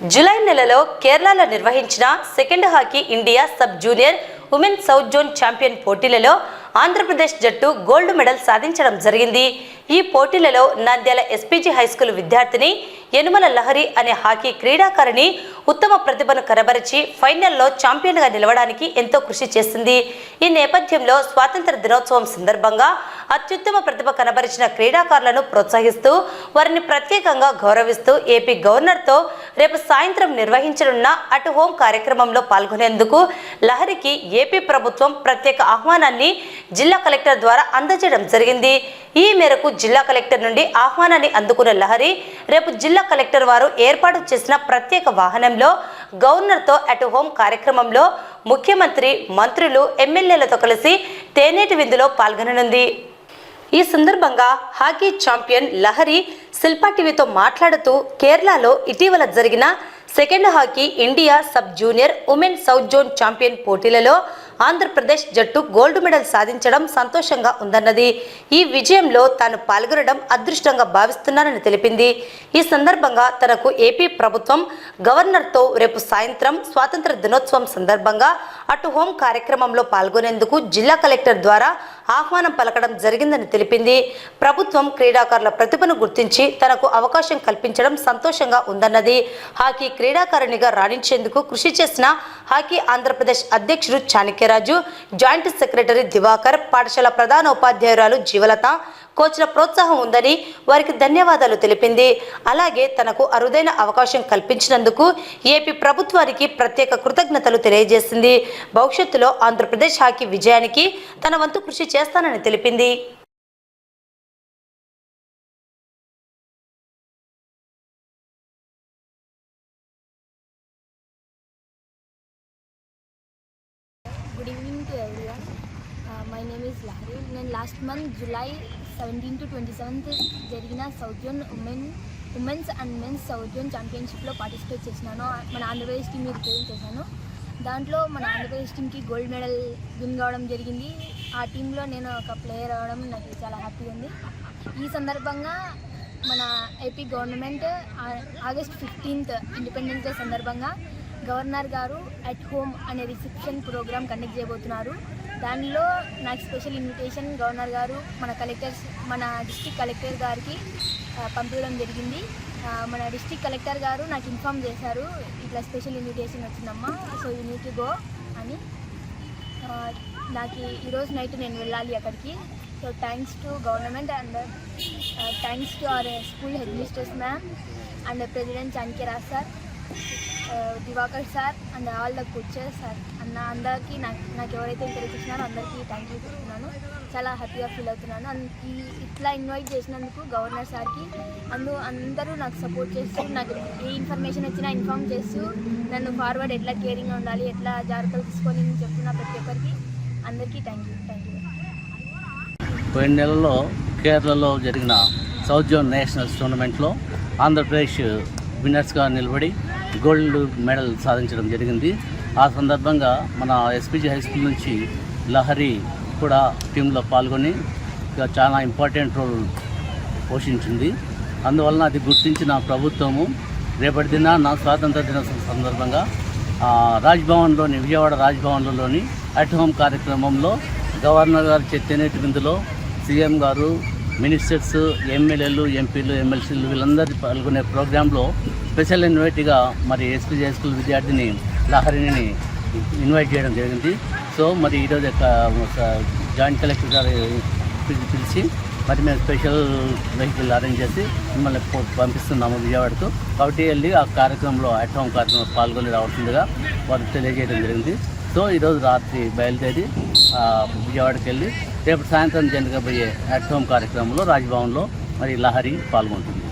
July నెలలో కేరళలో నిర్వహించిన second hockey India sub junior women south zone champion పోటీలలో ఆంధ్రప్రదేశ్ జట్టు గోల్డ్ మెడల్ సాధించడం జరిగింది. ఈ పోటీలలో నంద్యాల ఎస్పీజీ హైస్కూల్ విద్యార్థిని యనుమల లహరి అనే హాకీ క్రీడాకారిణి ఉత్తమ ప్రతిభను కనబరిచి ఫైనల్లో ఛాంపియన్గా నిలవడానికి ఎంతో కృషి చేసింది. ఈ నేపథ్యంలో స్వాతంత్ర దినోత్సవం సందర్భంగా అత్యుత్తమ ప్రతిభ కనబరిచిన క్రీడాకారులను ప్రోత్సహిస్తూ వారిని ప్రత్యేకంగా గౌరవిస్తూ ఏపీ గవర్నర్తో రేపు సాయంత్రం నిర్వహించనున్న అటు హోం కార్యక్రమంలో పాల్గొనేందుకు లహరికి ఏపీ ప్రభుత్వం ప్రత్యేక ఆహ్వానాన్ని జిల్లా కలెక్టర్ ద్వారా అందజేయడం జరిగింది. ఈ మేరకు జిల్లా కలెక్టర్ నుండి ఆహ్వానాన్ని అందుకున్న లహరి రేపు జిల్లా కలెక్టర్ వారు ఏర్పాటు చేసిన ప్రత్యేక వాహనంలో గవర్నర్తో అట్ హోమ్ కార్యక్రమంలో ముఖ్యమంత్రి మంత్రులు ఎమ్మెల్యేలతో కలిసి తేనేటి విందులో పాల్గొననుంది. ఈ సందర్భంగా హాకీ ఛాంపియన్ లహరి శిల్పా టీవీతో మాట్లాడుతూ కేరళలో ఇటీవల జరిగిన second hockey India sub junior women south zone champion పోటీలలో ఆంధ్రప్రదేశ్ జట్టు గోల్డ్ మెడల్ సాధించడం సంతోషంగా ఉందన్నది. ఈ విజయంలో తాను పాల్గొనడం అదృష్టంగా భావిస్తున్నానని తెలిపింది. ఈ సందర్భంగా తనకు ఏపీ ప్రభుత్వం గవర్నర్తో రేపు సాయంత్రం స్వాతంత్ర దినోత్సవం సందర్భంగా అటు హోం కార్యక్రమంలో పాల్గొనేందుకు జిల్లా కలెక్టర్ ద్వారా ఆహ్వానం పలకడం జరిగిందని తెలిపింది. ప్రభుత్వం క్రీడాకారుల ప్రతిభను గుర్తించి తనకు అవకాశం కల్పించడం సంతోషంగా ఉందన్నది. హాకీ క్రీడాకారిణిగా రాణించేందుకు కృషి చేసిన హాకీ ఆంధ్రప్రదేశ్ అధ్యక్షుడు చాణక్యరాజు జాయింట్ సెక్రటరీ దివాకర్ పాఠశాల ప్రధానోపాధ్యాయురాలు జీవలత కోచ్ల ప్రోత్సాహం ఉందని వారికి ధన్యవాదాలు తెలిపింది. అలాగే తనకు అరుదైన అవకాశం కల్పించినందుకు ఏపీ ప్రభుత్వానికి ప్రత్యేక కృతజ్ఞతలు తెలియజేసింది. భవిష్యత్తులో ఆంధ్రప్రదేశ్ హాకీ విజయానికి తన వంతు కృషి చేస్తానని తెలిపింది. Good evening to everyone my name is Lahari నేను last month July seventeen to twenty seventh జరిగిన south zone women women's and men's south zone ఛాంపియన్షిప్లో participate చేసినాను. మన ఆంధ్రప్రదేశ్ టీం రిప్రజెంట్ చేశాను. దాంట్లో మన ఆంధ్రప్రదేశ్ టీంకి గోల్డ్ మెడల్ విన్ కావడం జరిగింది. ఆ టీంలో నేను ఒక ప్లేయర్ అవ్వడం నాకు చాలా హ్యాపీగా ఉంది. ఈ సందర్భంగా మన AP government August fifteenth independence day సందర్భంగా గవర్నర్ గారు అట్ హోమ్ అనే రిసెప్షన్ ప్రోగ్రామ్ కండక్ట్ చేయబోతున్నారు. దానిలో నాకు స్పెషల్ ఇన్విటేషన్ గవర్నర్ గారు మన కలెక్టర్స్ మన డిస్ట్రిక్ట్ కలెక్టర్ గారికి పంపించడం జరిగింది. మన డిస్టిక్ కలెక్టర్ గారు నాకు ఇన్ఫామ్ చేశారు ఇట్లా స్పెషల్ ఇన్విటేషన్ వచ్చిందమ్మా so you need to go అని. నాకు ఈరోజు నైట్ నేను వెళ్ళాలి అక్కడికి. So thanks to government and thanks to our school head mistress ma'am and president Chanakyaraj sir Diwakar sir and all the coaches sir. అన్న అందరికీ నాకు నాకు ఎవరైతే ఇంటర్వ్యూస్ ఇచ్చినారో అందరికీ థ్యాంక్ యూ చెప్తున్నాను. చాలా హ్యాపీగా ఫీల్ అవుతున్నాను. అండ్ ఈ ఇట్లా ఇన్వైట్ చేసినందుకు గవర్నర్ సార్కి అందు అందరూ నాకు సపోర్ట్ చేస్తూ నాకు ఏ ఇన్ఫర్మేషన్ వచ్చినా ఇన్ఫామ్ చేస్తూ నన్ను ఫార్వర్డ్ ఎట్లా కేరింగ్గా ఉండాలి ఎట్లా జాగ్రత్తలు తీసుకొని చెప్తున్నా ప్రతి ఒక్కరికి అందరికీ థ్యాంక్ యూ థ్యాంక్ యూ పోయిన నెలలో కేరళలో జరిగిన సౌత్ జోన్ నేషనల్స్ టోర్నమెంట్లో ఆంధ్రప్రదేశ్ విన్నర్స్గా నిలబడి గోల్డ్ మెడల్ సాధించడం జరిగింది. ఆ సందర్భంగా మన ఎస్పీజీ హై స్కూల్ నుంచి లహరి కూడా టీంలో పాల్గొని చాలా ఇంపార్టెంట్ రోల్ పోషించింది. అందువలన అది గుర్తించిన ప్రభుత్వము రేపటి దిన నా స్వాతంత్ర దినోత్సవం సందర్భంగా రాజ్భవన్లోని విజయవాడ రాజ్భవన్లోని అట్ హోమ్ కార్యక్రమంలో గవర్నర్ గారు చెత్తనేటి విందులో సీఎం గారు మినిస్టర్స్ ఎమ్మెల్యేలు ఎంపీలు ఎమ్మెల్సీలు వీళ్ళందరూ పాల్గొనే ప్రోగ్రాంలో స్పెషల్ ఇన్వైట్గా మరి ఎస్పీ స్కూల్ విద్యార్థిని లహరిని ఇన్వైట్ చేయడం జరిగింది. సో మరి ఈరోజు యొక్క జాయింట్ కలెక్టర్ గారు పిలిచి మరి మేము స్పెషల్ వెహికల్ అరేంజ్ చేసి మిమ్మల్ని పంపిస్తున్నాము విజయవాడకు. కాబట్టి వెళ్ళి ఆ కార్యక్రమంలో అట్ హోమ్ కార్యక్రమంలో పాల్గొని రావాల్సిందిగా వారికి తెలియజేయడం జరిగింది. సో ఈరోజు రాత్రి బయలుదేరి విజయవాడకి వెళ్ళి రేపు సాయంత్రం జరగబోయే అట్ హోమ్ కార్యక్రమంలో రాజ్భవన్లో మరి లహరి పాల్గొంటుంది.